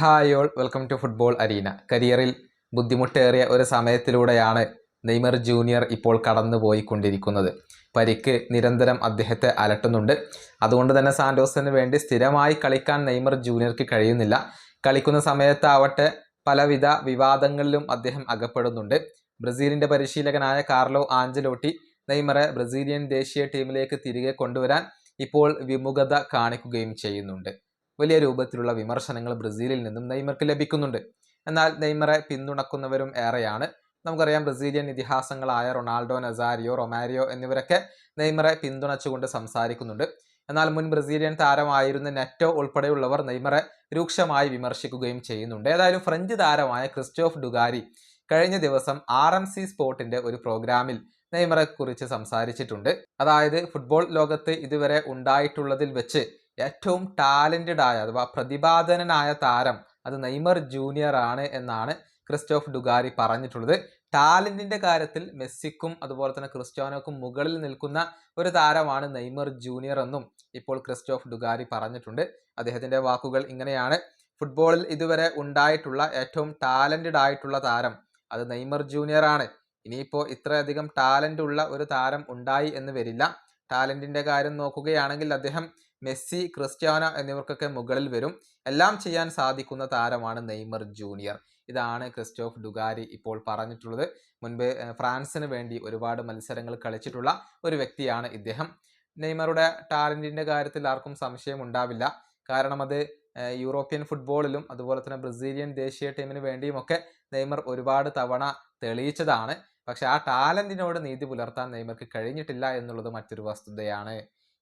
Hi all welcome to football arena കരിയറിൽ ബുദ്ധിമുട്ടേറിയ ഒരു സമയത്തിലൂടെയാണ് നെയ്മർ ജൂനിയർ ഇപ്പോൾ കടന്നുപോയിക്കൊണ്ടിരിക്കുന്നത്. പരിക്ക് നിരന്തരം അദ്ദേഹത്തെ അലട്ടുന്നുണ്ട്. അതുകൊണ്ട് തന്നെ സാന്റോസിന് വേണ്ടി സ്ഥിരമായി കളിക്കാൻ നെയ്മർ ജൂനിയർക്ക് കഴിയുന്നില്ല. കളിക്കുന്ന സമയത്താവട്ടെ പലവിധ വിവാദങ്ങളിലും അദ്ദേഹം അകപ്പെടുന്നുണ്ട്. ബ്രസീലിന്റെ പരിശീലകനായ കാർലോ ആഞ്ചലോട്ടി നെയ്മറെ ബ്രസീലിയൻ ദേശീയ ടീമിലേക്ക് തിരികെ കൊണ്ടുവരാൻ ഇപ്പോൾ വിമുഖത കാണിക്കുകയും ചെയ്യുന്നുണ്ട്. വലിയ രൂപത്തിലുള്ള വിമർശനങ്ങൾ ബ്രസീലിൽ നിന്നും നെയ്മർക്ക് ലഭിക്കുന്നുണ്ട്. എന്നാൽ നെയ്മറെ പിന്തുണക്കുന്നവരും ഏറെയാണ്. നമുക്കറിയാം ബ്രസീലിയൻ ഇതിഹാസങ്ങളായ റൊണാൾഡോ നസാരിയോ റൊമാരിയോ എന്നിവരൊക്കെ നെയ്മറെ പിന്തുണച്ചുകൊണ്ട് സംസാരിക്കുന്നുണ്ട്. എന്നാൽ മുൻ ബ്രസീലിയൻ താരമായിരുന്ന നെറ്റോ ഉൾപ്പെടെയുള്ളവർ നെയ്മറെ രൂക്ഷമായി വിമർശിക്കുകയും ചെയ്യുന്നുണ്ട്. ഏതായാലും ഫ്രഞ്ച് താരമായ ക്രിസ്റ്റോഫ് ഡുഗാരി കഴിഞ്ഞ ദിവസം ആർ എം സി സ്പോർട്ടിന്റെ ഒരു പ്രോഗ്രാമിൽ നെയ്മറെ കുറിച്ച് സംസാരിച്ചിട്ടുണ്ട്. അതായത് ഫുട്ബോൾ ലോകത്ത് ഇതുവരെ ഉണ്ടായിട്ടുള്ളതിൽ വെച്ച് ഏറ്റവും ടാലന്റഡ് ആയ അഥവാ പ്രതിപാദനനായ താരം അത് നെയ്മർ ജൂനിയർ ആണ് എന്നാണ് ക്രിസ്റ്റോഫ് ഡുഗാരി പറഞ്ഞിട്ടുള്ളത്. ടാലന്റിന്റെ കാര്യത്തിൽ മെസ്സിക്കും അതുപോലെ തന്നെ ക്രിസ്റ്റ്യാനോക്കും മുകളിൽ നിൽക്കുന്ന ഒരു താരമാണ് നെയ്മർ ജൂനിയർ എന്നും ഇപ്പോൾ ക്രിസ്റ്റോഫ് ഡുഗാരി പറഞ്ഞിട്ടുണ്ട്. അദ്ദേഹത്തിന്റെ വാക്കുകൾ ഇങ്ങനെയാണ്. ഫുട്ബോളിൽ ഇതുവരെ ഉണ്ടായിട്ടുള്ള ഏറ്റവും ടാലന്റഡ് ആയിട്ടുള്ള താരം അത് നെയ്മർ ജൂനിയർ ആണ്. ഇനിയിപ്പോൾ ഇത്രയധികം ടാലന്റ് ഉള്ള ഒരു താരം ഉണ്ടായി എന്ന് വരില്ല. ടാലന്റിന്റെ കാര്യം നോക്കുകയാണെങ്കിൽ അദ്ദേഹം മെസ്സി ക്രിസ്ത്യാന എന്നിവർക്കൊക്കെ മുകളിൽ വരും. എല്ലാം ചെയ്യാൻ സാധിക്കുന്ന താരമാണ് നെയ്മർ ജൂനിയർ. ഇതാണ് ക്രിസ്റ്റോഫ് ഡുഗാരി ഇപ്പോൾ പറഞ്ഞിട്ടുള്ളത്. മുൻപ് ഫ്രാൻസിന് വേണ്ടി ഒരുപാട് മത്സരങ്ങൾ കളിച്ചിട്ടുള്ള ഒരു വ്യക്തിയാണ് ഇദ്ദേഹം. നെയ്മറുടെ ടാലന്റിന്റെ കാര്യത്തിൽ ആർക്കും സംശയം ഉണ്ടാവില്ല. കാരണം അത് യൂറോപ്യൻ ഫുട്ബോളിലും അതുപോലെ തന്നെ ബ്രസീലിയൻ ദേശീയ ടീമിന് വേണ്ടിയുമൊക്കെ നെയ്മർ ഒരുപാട് തവണ തെളിയിച്ചതാണ്. പക്ഷെ ആ ടാലന്റിനോട് നീതി പുലർത്താൻ നെയ്മർക്ക് കഴിഞ്ഞിട്ടില്ല എന്നുള്ളത് മറ്റൊരു വസ്തുതയാണ്.